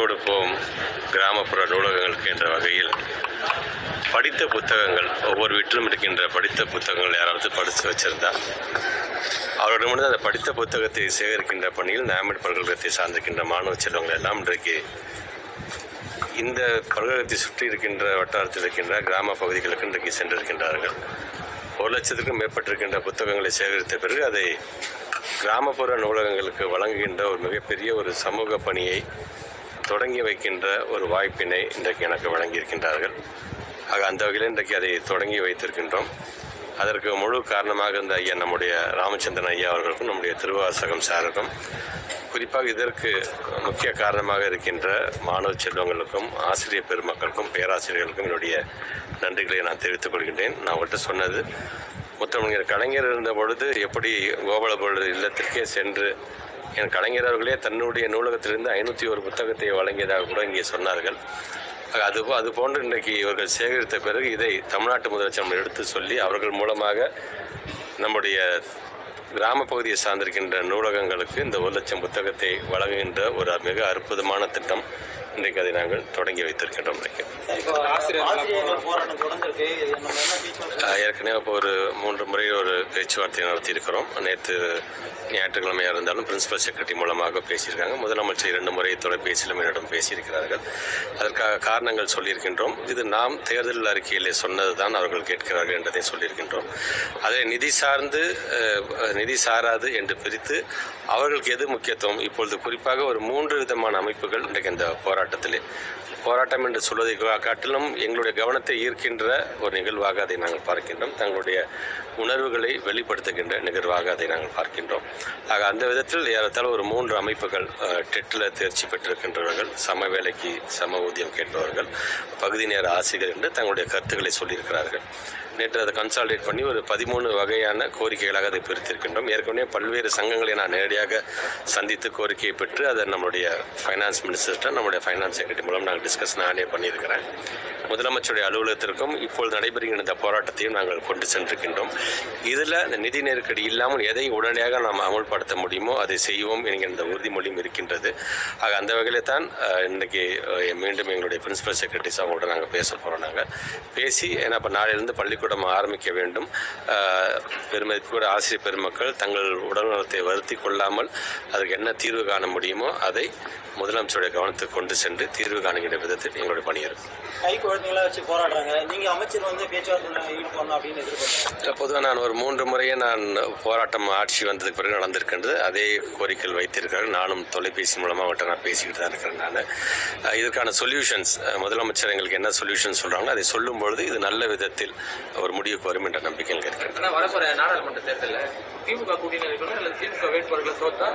கொடுப்போம் கிராமப்புற நூலகங்களுக்கு என்ற வகையில் படித்த புத்தகங்கள் ஒவ்வொரு வீட்டிலும் இருக்கின்ற படித்த புத்தகங்கள் யாராவது படித்து வச்சிருந்தா அவர்களிடமிருந்து அந்த படித்த புத்தகத்தை சேகரிக்கின்ற பணியில் நாமட் பல்கலைக்கழகத்தை சார்ந்திருக்கின்ற மாணவ செல்வங்கள் எல்லாம் இன்றைக்கு இந்த பல்கலைக்கழகத்தை சுற்றி இருக்கின்ற வட்டாரத்தில் இருக்கின்ற கிராம பகுதிகளுக்கு இன்றைக்கு சென்றிருக்கின்றார்கள். ஒரு லட்சத்துக்கும் மேற்பட்டிருக்கின்ற புத்தகங்களை சேகரித்த பிறகு அதை கிராமப்புற நூலகங்களுக்கு வழங்குகின்ற ஒரு மிகப்பெரிய ஒரு சமூக பணியை தொடங்கி வைக்கின்ற ஒரு வாய்ப்பினை இன்றைக்கு எனக்கு வழங்கியிருக்கின்றார்கள். ஆக அந்த வகையில் இன்றைக்கு அதை தொடங்கி வைத்திருக்கின்றோம். அதற்கு முழு காரணமாக இருந்த ஐயா நம்முடைய ராமச்சந்திரன் ஐயா அவர்களுக்கும் நம்முடைய திருவாசகம் சாருக்கும் குறிப்பாக இதற்கு முக்கிய காரணமாக இருக்கின்ற மாணவ செல்வங்களுக்கும் ஆசிரியர் பெருமக்களுக்கும் பேராசிரியர்களுக்கும் என்னுடைய நன்றிகளை நான் தெரிவித்துக் கொள்கின்றேன். நான் அவர்கிட்ட சொன்னது முத்தமிழர் கலைஞர் இருந்த பொழுது எப்படி கோபாலபுர இல்லத்திற்கே சென்று என் கலைஞர் அவர்களே தன்னுடைய நூலகத்திலிருந்து ஐநூற்றி ஒரு புத்தகத்தை வழங்கியதாக கூட இங்கே சொன்னார்கள். அது போ- அது போன்று இன்றைக்கு இவர்கள் சேகரித்த பிறகு இதை தமிழ்நாட்டு முதலமைச்சர் எடுத்து சொல்லி அவர்கள் மூலமாக நம்முடைய கிராம பகுதியை சார்ந்திருக்கின்ற நூலகங்களுக்கு இந்த ஒரு லட்சம் புத்தகத்தை வழங்குகின்ற ஒரு மிக அற்புதமான திட்டம் இன்றைக்கு அதை நாங்கள் தொடங்கி வைத்திருக்கின்றோம் ஏற்கனவே இப்போ ஒரு மூன்று முறை ஒரு பேச்சுவார்த்தை நடத்தியிருக்கிறோம். நேற்று ஞாயிற்றுக்கிழமையாக இருந்தாலும் பிரின்சிபல் செக்ரட்டரி மூலமாக பேசியிருக்காங்க. முதலமைச்சர் இரண்டு முறை தொலைபேசியிலும் என்னிடம் பேசியிருக்கிறார்கள். அதற்காக காரணங்கள் சொல்லியிருக்கின்றோம். இது நாம் தேர்தல் அறிக்கையிலே சொன்னது தான் அவர்கள் கேட்கிறார்கள் என்றதை சொல்லியிருக்கின்றோம். அதை நிதி சார்ந்து நிதி சாராது என்று பிரித்து அவர்களுக்கு எது முக்கியத்துவம்? இப்பொழுது குறிப்பாக ஒரு மூன்று விதமான அமைப்புகள் இன்றைக்கு இந்த போராட்டத்திலே. போராட்டம் என்று சொல்வதை கா- காட்டிலும் எங்களுடைய கவனத்தை ஈர்க்கின்ற ஒரு நிகழ்வாக அதை நாங்கள் பார்க்கின்றோம். தங்களுடைய உணர்வுகளை வெளிப்படுத்துகின்ற நிகழ்வாக அதை நாங்கள் பார்க்கின்றோம். ஆக அந்த விதத்தில் ஏறத்தாழ ஒரு மூன்று அமைப்புகள் டெட்டில் தேர்ச்சி பெற்றிருக்கின்றவர்கள் சம வேலைக்கு சம ஊதியம் கேட்பவர்கள் பகுதி நேர ஆசிரியர் என்று தங்களுடைய கருத்துக்களை சொல்லியிருக்கிறார்கள். நேற்று அதை கன்சால்டேட் பண்ணி ஒரு பதிமூணு வகையான கோரிக்கைகளாக அதை பிரித்திருக்கின்றோம். ஏற்கனவே பல்வேறு சங்கங்களை நான் நேரடியாக சந்தித்து கோரிக்கையை பெற்று அதை நம்முடைய ஃபைனான்ஸ் மினிஸ்டர்கிட்ட நம்முடைய ஃபைனான்ஸ் செக்ரட்டரி மூலம் நாங்கள் டிஸ்கஸ் நானே பண்ணியிருக்கிறேன். முதலமைச்சருடைய அலுவலகத்திற்கும் இப்பொழுது நடைபெறுகின்ற இந்த போராட்டத்தையும் நாங்கள் கொண்டு சென்றிருக்கின்றோம். இதில் இந்த நிதி நெருக்கடி இல்லாமல் எதை உடனடியாக நாம் அமல்படுத்த முடியுமோ அதை செய்வோம் என்கிற இந்த உறுதிமொழியும் இருக்கின்றது. ஆக அந்த வகையில் தான் இன்றைக்கி இன்னைக்கு மீண்டும் எங்களுடைய பிரின்சிபல் செக்ரட்டரிஸ் அவங்களோட நாங்கள் பேச போகிறோம் நாங்கள். பேசி ஏன்னா இப்போ நாளையிலிருந்து பள்ளிக்கூடம் ஆரம்பிக்க வேண்டும். அஹ், ஆசிரியர் பெருமக்கள் தங்கள் உடல்நலத்தை வருத்தி கொள்ளாமல் அதற்கு என்ன தீர்வு காண முடியுமோ அதை முதலமைச்சருடைய கவனத்துக்கு கொண்டு சென்று தீர்வு காணுகின்ற விதத்தில் எங்களுடைய பணி இருக்கும் கை குழந்தைங்கள வச்சு போராடுறாங்க. நீங்க அமைச்சர் வந்து பேச்சுவார்த்தை ஈடுபடணும் அப்படின்னு எதிர்பார்க்குறேன் பொதுவாக நான் ஒரு மூன்று முறையே நான் போராட்டம் ஆட்சி வந்ததுக்கு பிறகு நடந்திருக்கின்றது. அதே கோரிக்கைகள் வைத்திருக்கிறார்கள். நானும் தொலைபேசி மூலமாக அவர்கிட்ட நான் பேசிக்கிட்டு தான் இருக்கிறேன் நான். இதற்கான சொல்யூஷன்ஸ் முதலமைச்சர் எங்களுக்கு என்ன சொல்யூஷன் சொல்கிறாங்களோ அதை சொல்லும் பொழுது இது நல்ல விதத்தில் ஒரு முடிவுக்கு வரும் என்ற நம்பிக்கை எனக்கு இருக்கிறது ஆனா வரப்போற நாடாளுமன்ற தேர்தலில் திமுக கூட்டணி இருக்கணும் அல்லது திமுக வேட்பாளர்களை தோத்தா